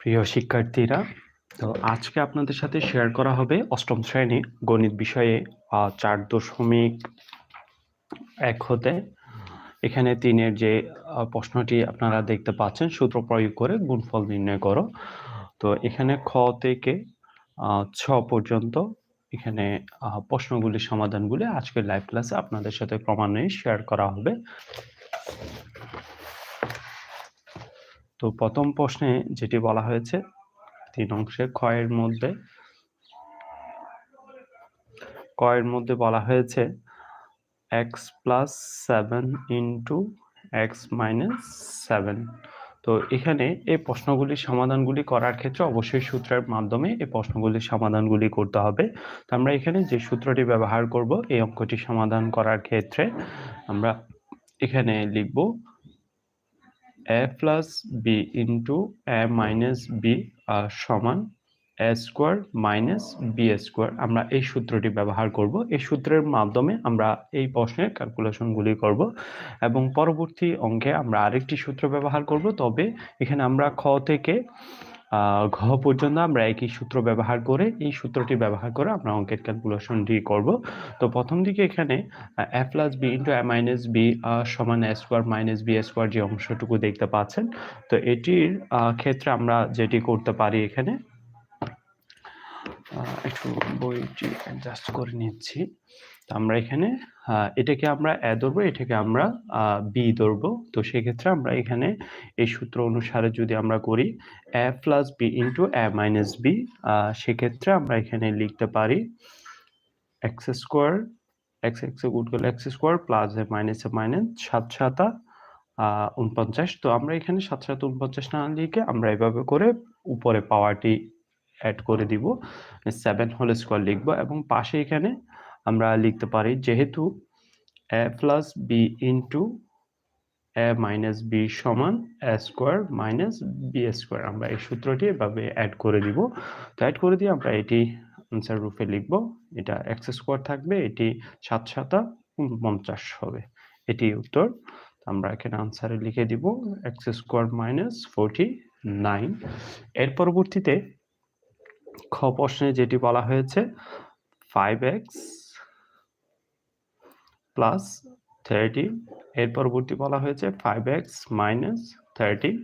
প্রিয় শিক্ষার্থীরা, তো আজকে আপনাদের সাথে শেয়ার করা হবে অষ্টম শ্রেণি গণিত বিষয়ে চার দশমিক এক হতে। এখানে তিনের যে প্রশ্নটি আপনারা দেখতে পাচ্ছেন, সূত্র প্রয়োগ করে গুণফল নির্ণয় করো। তো এখানে খ থেকে ছ পর্যন্ত এখানে প্রশ্নগুলির সমাধানগুলি আজকের লাইভ ক্লাসে আপনাদের সাথে ক্রমান্বয়ে শেয়ার করা হবে। তো প্রথম প্রশ্নে যেটি বলা হয়েছে, তিন অংশে ক্ষয়ের মধ্যে কয়ের মধ্যে বলা হয়েছে X plus seven into X minus seven তো এখানে এই প্রশ্নগুলির সমাধানগুলি করার ক্ষেত্রে অবশ্যই সূত্রের মাধ্যমে এই প্রশ্নগুলির সমাধানগুলি করতে হবে। তো আমরা এখানে যে সূত্রটি ব্যবহার করব, এই অঙ্কটি সমাধান করার ক্ষেত্রে আমরা এখানে লিখব A plus B into A minus B সমান A square minus B square আমরা এই সূত্রটি ব্যবহার করব। এই সূত্রের মাধ্যমে আমরা এই প্রশ্নের ক্যালকুলেশনগুলি করব এবং পরবর্তী অঙ্কে আমরা আরেকটি সূত্র ব্যবহার করব। তবে এখানে আমরা খ থেকে ঘ পর্যন্ত আমরা একই সূত্র ব্যবহার করে, এই সূত্রটি ব্যবহার করে আমরা অঙ্কের ক্যালকুলেশনটি করব। তো প্রথম দিকে এখানে A plus B into A minus B সমান এ মাইনাস বি স্কোয়ার যে অংশটুকু দেখতে পাচ্ছেন। তো এটির ক্ষেত্রে আমরা যেটি করতে পারি এখানে একটু বইটি অ্যাডজাস্ট করে নিচ্ছি। তো আমরা এখানে এটাকে আমরা এ ধরবো, এটাকে আমরা বি ধরবো। তো সেক্ষেত্রে আমরা এখানে এই সূত্র অনুসারে যদি আমরা করি, A plus B into A minus B সেক্ষেত্রে আমরা এখানে লিখতে পারি এক্স স্কোয়ার, এক্স এক্স গুড করলে X square plus A minus A minus সাত সাতা উনপঞ্চাশ। তো আমরা এখানে সাত সাত উনপঞ্চাশ না লিখে আমরা এভাবে করে উপরে পাওয়ারটি অ্যাড করে দিব সেভেন হোল স্কোয়ার লিখব এবং পাশে এখানে আমরা লিখতে পারি যেহেতু A plus B into A minus B সমান A square minus B square আমরা এই সূত্রটি এভাবে অ্যাড করে দিব। তো অ্যাড করে দিয়ে আমরা এটি আনসার রূপে লিখব। এটা এক্স স্কোয়ার থাকবে, এটি সাত সাতা উনপঞ্চাশ হবে। এটি উত্তর। আমরা এখানে আনসারে লিখে দিব X square minus forty nine এর পরবর্তীতে খ প্রশ্নে যেটি বলা হয়েছে ফাইভ এক্স প্লাস থার্টিন এর পরবর্তী বলা হয়েছে ফাইভ এক্স মাইনাস থার্টিন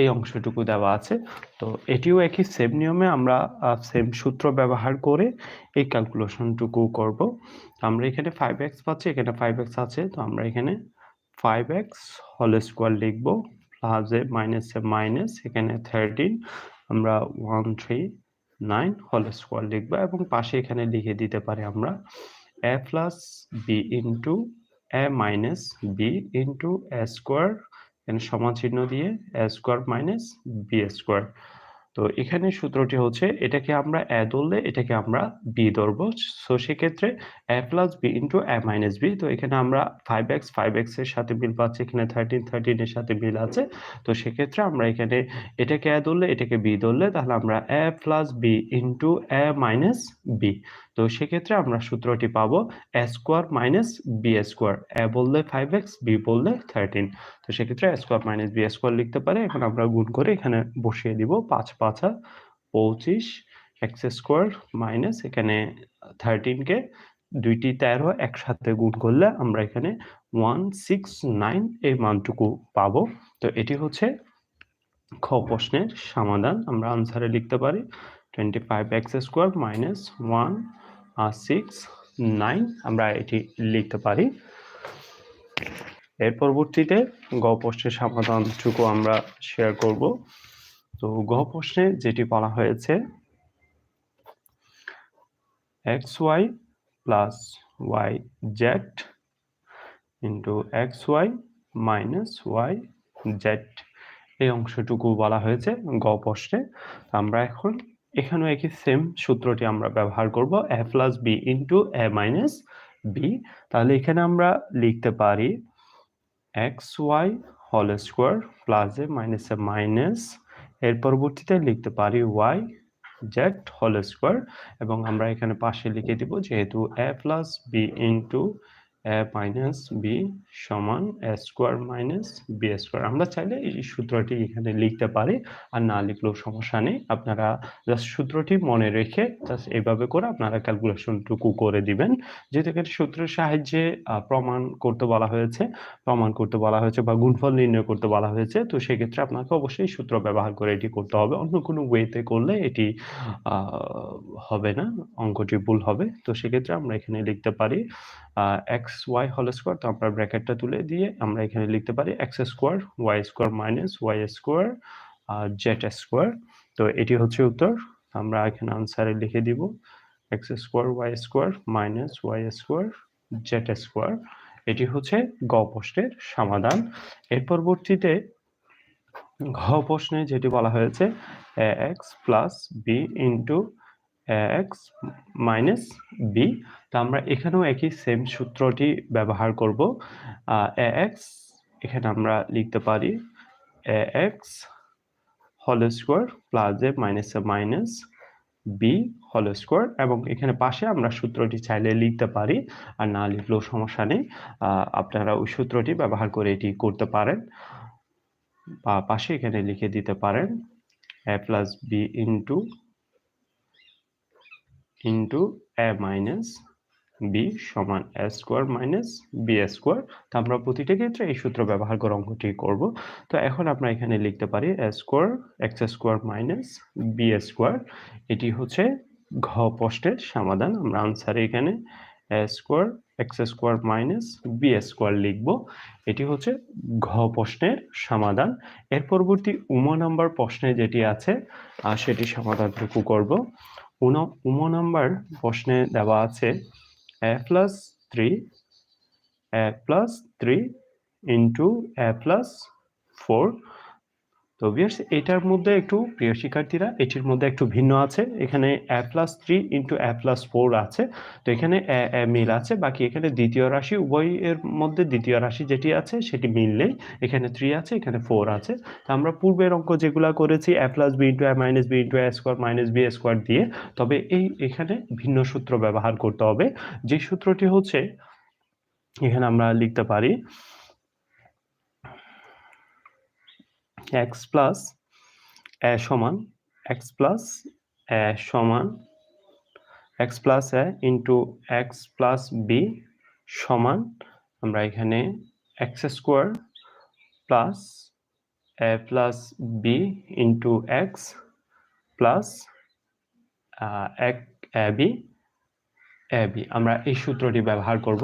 এই অংশটুকু দেওয়া আছে। তো এটিও একই সেম নিয়মে আমরা সেম সূত্র ব্যবহার করে এই ক্যালকুলেশনটুকু করব। আমরা এখানে ফাইভ এক্স পাচ্ছি, এখানে ফাইভ এক্স আছে, তো আমরা এখানে ফাইভ এক্স হোল স্কোয়ার লিখব মাইনাস এ মাইনাস এখানে থার্টিন আমরা one three nine whole square লিখব এবং পাশে এখানে লিখে দিতে পারি আমরা A plus B into A minus B into A square এখানে সমান চিহ্ন দিয়ে A square minus B square তো এখানে সূত্রটি হচ্ছে, এটাকে আমরা এ ধরলে এটাকে আমরা বি ধরবো। সো সেক্ষেত্রে A plus B into A minus B তো এখানে আমরা ফাইভ এক্স ফাইভ এক্সের সাথে মিল পাচ্ছি, এখানে থার্টিন থার্টিন এর সাথে মিল আছে। তো সেক্ষেত্রে আমরা এখানে এটাকে এ ধরলে, এটাকে বি ধরলে, তাহলে আমরা A plus B into A minus B তো সেক্ষেত্রে আমরা সূত্রটি পাবো A square minus B square A বললে ফাইভ এক্স বি বললে থার্টিন তো সেক্ষেত্রে A square minus B square লিখতে পারে, এখন আমরা গুণ করে এখানে বসিয়ে দিব পাঁচ পাঁচা পঁচিশ এক্স স্কোয়ার মাইনাস এখানে থার্টিনকে দুইটি তেরো একসাথে গুণ করলে আমরা এখানে ওয়ান সিক্স নাইন এই মানটুকু পাবো। তো এটি হচ্ছে খ প্রশ্নের সমাধান, আমরা আনসারে লিখতে পারি twenty five X square minus one six nine আমরা এটি লিখতে পারি। এর পরবর্তীতে গ প্রশ্নের সমাধানটুকু আমরা শেয়ার করব। তো গ প্রশ্নে যেটি বলা হয়েছে X Y plus Y Z into X Y minus Y Z এই অংশটুকু বলা হয়েছে গ প্রশ্নে আমরা এখন এখানেও একই সেম সূত্রটি আমরা ব্যবহার করব A plus B into A minus B তাহলে এখানে আমরা লিখতে পারি X Y whole square plus A minus A minus এর পরবর্তীতে লিখতে পারি ওয়াই জেড হোল স্কোয়ার এবং আমরা এখানে পাশে লিখে দিব যেহেতু A plus B into A minus B সমান A square minus B square আমরা চাইলে এই সূত্রটি এখানে লিখতে পারি, আর না লিখলেও সমস্যা নেই। আপনারা জাস্ট সূত্রটি মনে রেখে জাস্ট এইভাবে করে আপনারা ক্যালকুলেশনটুকু করে দিবেন যেহেতু সূত্রের সাহায্যে প্রমাণ করতে বলা হয়েছে, প্রমাণ করতে বলা হয়েছে বা গুণফল নির্ণয় করতে বলা হয়েছে। তো সেক্ষেত্রে আপনাকে অবশ্যই সূত্র ব্যবহার করে এটি করতে হবে। অন্য কোনো ওয়েতে করলে এটি হবে না, অঙ্কটি ভুল হবে। তো সেক্ষেত্রে আমরা এখানে লিখতে পারি এক্স ওয়াই হোল স্কোয়ার তো আমরা ব্র্যাকেটটা তুলে দিয়ে আমরা এখানে লিখতে পারি X square Y square minus Y square আর জেড স্কোয়ার তো এটি হচ্ছে উত্তর। আমরা এখানে আনসারে লিখে দিব X square Y square minus Y square Z square এটি হচ্ছে গ প্রশ্নের সমাধান। এর পরবর্তীতে ঘ প্রশ্নে যেটি বলা হয়েছে X plus B into X minus B. তো আমরা এখানেও একই সেম সূত্রটি ব্যবহার করব। এক্স, এখানে আমরা লিখতে পারি X whole square plus A minus A minus B whole square. এবং এখানে পাশে আমরা সূত্রটি চাইলে লিখতে পারি, আর না লিখলেও সমস্যা নেই। আপনারা ওই সূত্রটি ব্যবহার করে এটি করতে পারেন। বা পাশে এখানে লিখে দিতে পারেন, A plus B into into A minus B সমান A square minus B square তো আমরা প্রতিটা ক্ষেত্রে এই সূত্র ব্যবহার করে অঙ্কটি করব। তো এখন আমরা এখানে লিখতে পারি A square X square minus B square এটি হচ্ছে ঘ প্রশ্নের সমাধান। আমরা আনসারে এখানে A square X square minus B square লিখব। এটি হচ্ছে ঘ প্রশ্নের সমাধান। এর পরবর্তী উম নাম্বার প্রশ্নে যেটি আছে সেটি সমাধানটুকু করব। উম নাম্বার প্রশ্নে দেওয়া আছে A plus three, A plus three into A plus four. তো ভিউয়ার্স এটার মধ্যে একটু প্রিয় শিক্ষার্থীরা, এটির মধ্যে একটু ভিন্ন আছে। এখানে A plus three into A plus four আছে। তো এখানে মিল আছে। বাকি এখানে দ্বিতীয় রাশি উভয়ের মধ্যে দ্বিতীয় রাশি যেটি আছে, সেটি মিল নেই। এখানে থ্রি আছে, এখানে ফোর আছে। তো আমরা পূর্বের অঙ্ক যেগুলো করেছি A plus B into A minus B into A square minus B square দিয়ে, তবে এই এখানে ভিন্ন সূত্র ব্যবহার করতে হবে। যে সূত্রটি হচ্ছে, এখানে আমরা লিখতে পারি এক্স প্লাস এ সমান এক্স প্লাস এ সমান X plus A into X plus B সমান আমরা এখানে X square plus A plus B into X plus এক এ বি এ বি আমরা এই সূত্রটি ব্যবহার করব।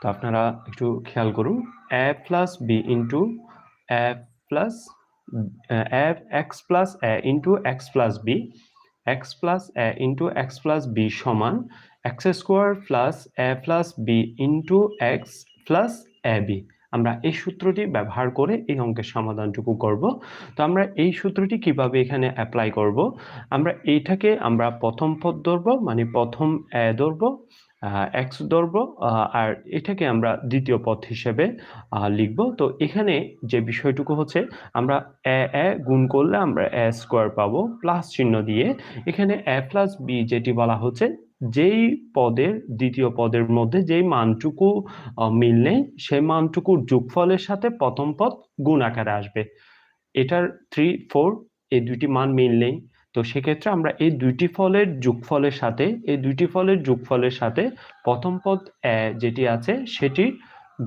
তো আপনারা একটু খেয়াল করুন। A plus B into A plus X plus A into X plus B X plus A into X plus B সমান X square plus A plus B into X plus A B আমরা এই সূত্রটি ব্যবহার করে এই অঙ্কের সমাধানটুকু করব। তো আমরা এই সূত্রটি কীভাবে এখানে অ্যাপ্লাই করব? আমরা এইটাকে আমরা প্রথম পদ ধরব মানে প্রথম এ ধরব এক্স আহ, আর এটাকে আমরা দ্বিতীয় পদ হিসেবে লিখব। তো এখানে যে বিষয়টুকু হচ্ছে আমরা এ এ গুণ করলে আমরা এ স্কোয়ার পাবো প্লাস চিহ্ন দিয়ে। এখানে এ প্লাস বি যেটি বলা হচ্ছে যেই পদের দ্বিতীয় পদের মধ্যে যেই মানটুকু আহ, মিললে সেই মানটুকুর যোগফলের সাথে প্রথম পদ গুণ আকারে আসবে। এটার থ্রি ফোর এই দুইটি মান মিললেই তো সেক্ষেত্রে আমরা এই দুইটি ফলের যোগফলের সাথে, এই দুইটি ফলের যোগফলের সাথে প্রথম পদ যেটি আছে সেটি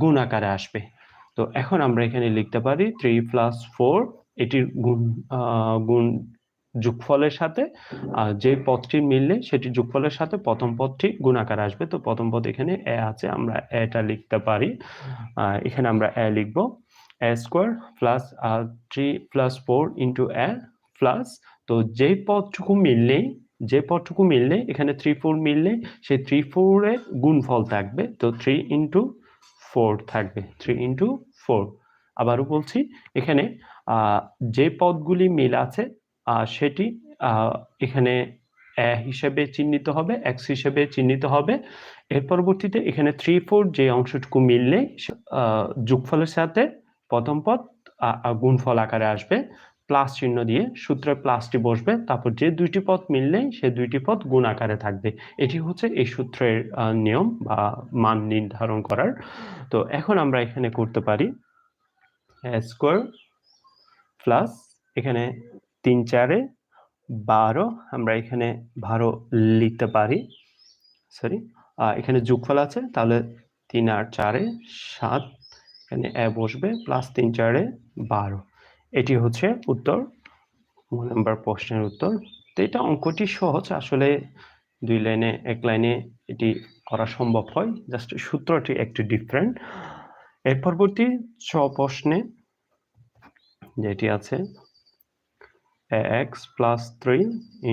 গুণ আকারে আসবে। তো এখন আমরা এখানে লিখতে পারি থ্রি প্লাস ফোর এটির গুণ গুণ যোগফলের সাথে যে পদটি মিললে সেটি যোগফলের সাথে প্রথম পদটি গুণাকার আসবে। তো প্রথম পদ এখানে এ আছে, আমরা এটা লিখতে পারি। এখানে আমরা এ লিখব, A square plus three plus four into A plus তো যে পদটুকু মিললেই যে পদটুকু মিললে এখানে থ্রি ফোর মিললে সেই থ্রি ফোরের গুণফল থাকবে। তো থ্রি ইন্টু ফোর থাকবে। থ্রি ইন্টু ফোর আবারও বলছি, এখানে যে পদগুলি মিল আছে সেটি এখানে হিসেবে চিহ্নিত হবে এক্স হিসেবে চিহ্নিত হবে। এর পরবর্তীতে এখানে থ্রি ফোর যে অংশটুকু মিললে যোগফলের সাথে প্রথম পদ গুণফল আকারে আসবে। প্লাস চিহ্ন দিয়ে সূত্রে প্লাসটি বসবে। তারপর যে দুইটি পদ মিললেই সে দুইটি পদ গুণ আকারে থাকবে। এটি হচ্ছে এই সূত্রের নিয়ম বা মান নির্ধারণ করার। তো এখন আমরা এখানে করতে পারি স্কোয়ার প্লাস এখানে তিন চারে বারো, আমরা এখানে বারো লিখতে পারি। সরি এখানে যোগফল আছে, তাহলে তিন আর চারে সাত, এখানে এ বসবে, প্লাস তিন চারে বারো। এটি হচ্ছে উত্তর নাম্বার প্রশ্নের উত্তর। তো এটা অঙ্কটি সহজ, আসলে দুই লাইনে, এক লাইনে এটি করা সম্ভব হয়। জাস্ট সূত্রটি একটু ডিফারেন্ট এর পরবর্তী ছ প্রশ্নে যেটি আছে X plus three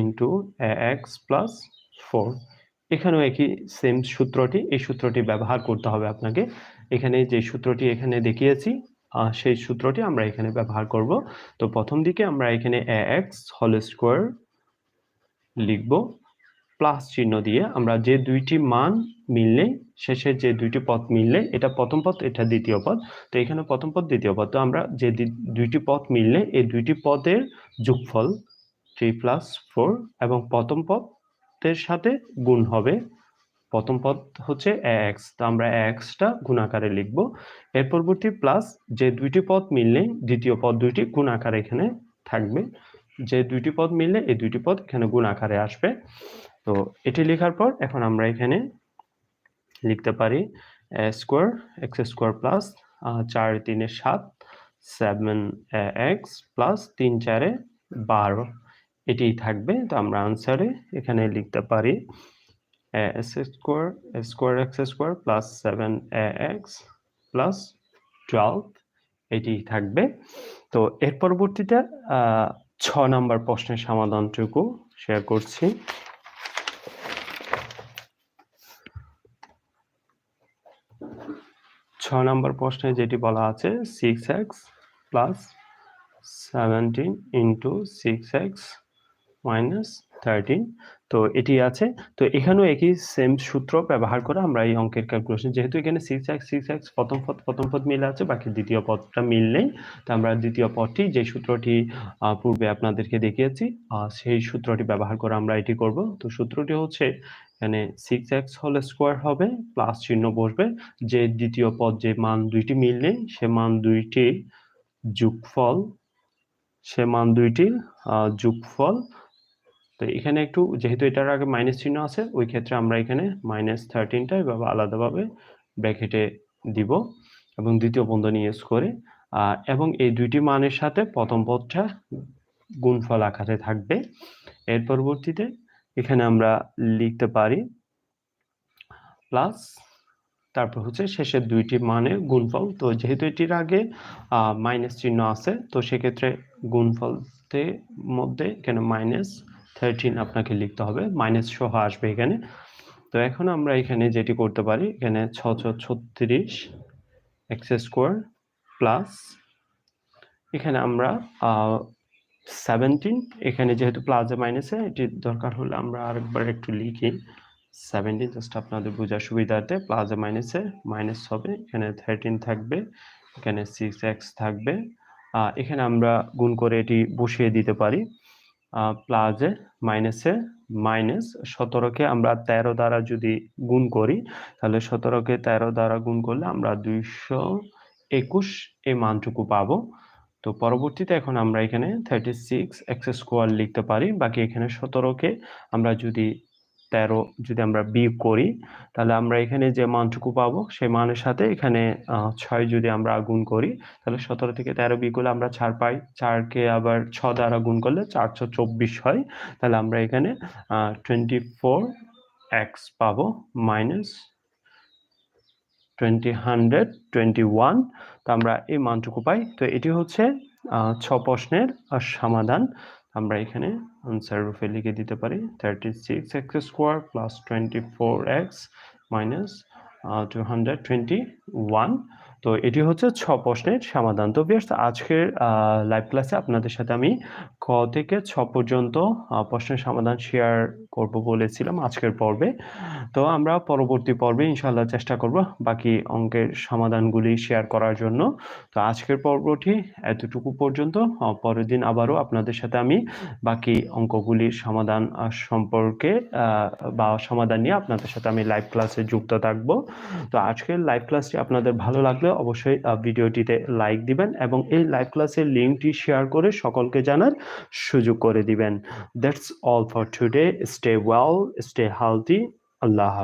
into X plus four এখানেও একই সেম সূত্রটি, এই সূত্রটি ব্যবহার করতে হবে আপনাকে। এখানে যে সূত্রটি এখানে দেখিয়েছি সেই সূত্রটি আমরা এখানে ব্যবহার করব। তো প্রথম দিকে আমরা এখানে এক্স হল স্কোয়ার লিখব। প্লাস চিহ্ন দিয়ে আমরা যে দুইটি মান মিললে, শেষে যে দুইটি পথ মিললে, এটা প্রথম পথ এটা দ্বিতীয় পথ তো এখানে প্রথম পথ দ্বিতীয় পথ তো আমরা যে দুইটি পথ মিললে, এই দুইটি পদের যোগফল থ্রি প্লাস ফোর এবং প্রথম পথের সাথে গুণ হবে প্রথম পদ হচ্ছে এক্স তো আমরা এক্সটা গুণ আকারে লিখব। এর পরবর্তী প্লাস যে দুইটি পদ মিললে দ্বিতীয় পদ দুইটি গুণ আকারে এখানে থাকবে। যে দুইটি পদ মিললে এই দুইটি পদ এখানে গুণ আকারে আসবে। তো এটি লেখার পর এখন আমরা এখানে লিখতে পারি স্কোয়ার এক্স স্কোয়ার প্লাস চার তিনে সাত সেভেন এক্স প্লাস তিন চারে বারো। এটি থাকবে। তো আমরা আনসারে এখানে লিখতে পারি S square square X square plus seven X plus twelve এটি থাকবে। তো এর পরবর্তীতে ছ নম্বর প্রশ্নের সমাধানটুকু শেয়ার করছি। ছ নম্বর প্রশ্নে যেটি বলা আছে six X plus seventeen into six X minus thirteen তো এটি আছে। তো এখানেও একই সেম সূত্র ব্যবহার করে আমরা এই অঙ্কের ক্যালকুলেশন যেহেতু এখানে সিক্স এক্স সিক্স এক্স প্রথম পদ প্রথম পদ মিলে আছে বাকি দ্বিতীয় পদটা মিল নেই। তো আমরা দ্বিতীয় পদটি যে সূত্রটি পূর্বে আপনাদেরকে দেখিয়েছি সেই সূত্রটি ব্যবহার করে আমরা এটি করব। তো সূত্রটি হচ্ছে এখানে সিক্স এক্স হোল স্কোয়ার হবে প্লাস চিহ্ন বসবে। যে দ্বিতীয় পদ যে মান দুইটি মিল নেই সে মান দুইটির যোগফল সে মান দুইটির আহ, যোগফল তো এখানে একটু, যেহেতু এটার আগে মাইনাস চিহ্ন আছে, ওই ক্ষেত্রে আমরা এখানে মাইনাস থার্টিনটা এভাবে আলাদাভাবে ব্র্যাকেটে দিব এবং দ্বিতীয় বন্ধনী ইউজ করে এবং এই দুইটি মানের সাথে প্রথম পদটা গুণফল আকারে থাকবে। এর পরবর্তীতে এখানে আমরা লিখতে পারি প্লাস তারপর হচ্ছে শেষের দুইটি মানের গুণফল। তো যেহেতু এটির আগে মাইনাস চিহ্ন আছে, তো সেক্ষেত্রে গুণফলতে মধ্যে এখানে মাইনাস থার্টিন আপনাকে লিখতে হবে মাইনাস সহ আসবে এখানে। তো এখন আমরা এখানে যেটি করতে পারি, এখানে ছ ছ ছত্রিশ এক্স স্কোয়ার প্লাস এখানে আমরা সেভেন্টিন এখানে যেহেতু প্লাজা মাইনাসে এটি দরকার হলে আমরা আরেকবার একটু লিখি। সেভেন্টিন জাস্ট আপনাদের বোঝার সুবিধার্থে প্লাজা মাইনাসে মাইনাস হবে, এখানে থার্টিন থাকবে, এখানে সিক্স এক্স থাকবে। এখানে আমরা গুণ করে এটি বসিয়ে দিতে পারি। প্লাজে মাইনাসে, মাইনাস সতেরোকে আমরা তেরো দ্বারা যদি গুণ করি, তাহলে সতেরোকে তেরো দ্বারা গুণ করলে আমরা দুইশো একুশ এই মানটুকু পাবো। তো পরবর্তীতে এখন আমরা এখানে থার্টি সিক্স এক্স স্কোয়ার লিখতে পারি, বাকি এখানে সতেরোকে আমরা যদি তেরো যদি আমরা বিয়োগ করি, তাহলে আমরা এখানে যে মানটুকু পাবো, সেই মানের সাথে এখানে ছয় যদি আমরা গুণ করি, তাহলে সতেরো থেকে তেরো বিয়োগ করলে আমরা চার পাই, চারকে আবার ছ দ্বারা গুণ করলে চারশো চব্বিশ হয়। তাহলে আমরা এখানে টোয়েন্টি ফোর এক্স পাবো minus twenty hundred twenty one তো আমরা এই মানটুকু পাই। তো এটি হচ্ছে ছ প্রশ্নের সমাধান। আমরা এখানে আনসার রূপে লিখে দিতে পারি thirty six X square plus twenty four X minus two hundred twenty one তো এটি হচ্ছে ছ প্রশ্নের সমাধান। তো বেশ আজকের লাইভ ক্লাসে আপনাদের সাথে আমি ক থেকে ছ পর্যন্ত প্রশ্নের সমাধান শেয়ার করব বলেছিলাম আজকের পর্বে। তো আমরা পরবর্তী পর্বে ইনশাল্লাহ চেষ্টা করব বাকি অঙ্কের সমাধানগুলি শেয়ার করার জন্য। তো আজকের পর্বটি এতটুকু পর্যন্ত। পরের দিন আবারও আপনাদের সাথে আমি বাকি অঙ্কগুলির সমাধান সম্পর্কে বা সমাধান নিয়ে আপনাদের সাথে আমি লাইভ ক্লাসে যুক্ত থাকব। তো আজকের লাইভ ক্লাসটি আপনাদের ভালো লাগলে অবশ্যই ভিডিওটিতে লাইক দিবেন এবং এই লাইভ ক্লাসের লিঙ্কটি শেয়ার করে সকলকে জানার সুযোগ করে দিবেন। That's all for today stay well stay healthy Allah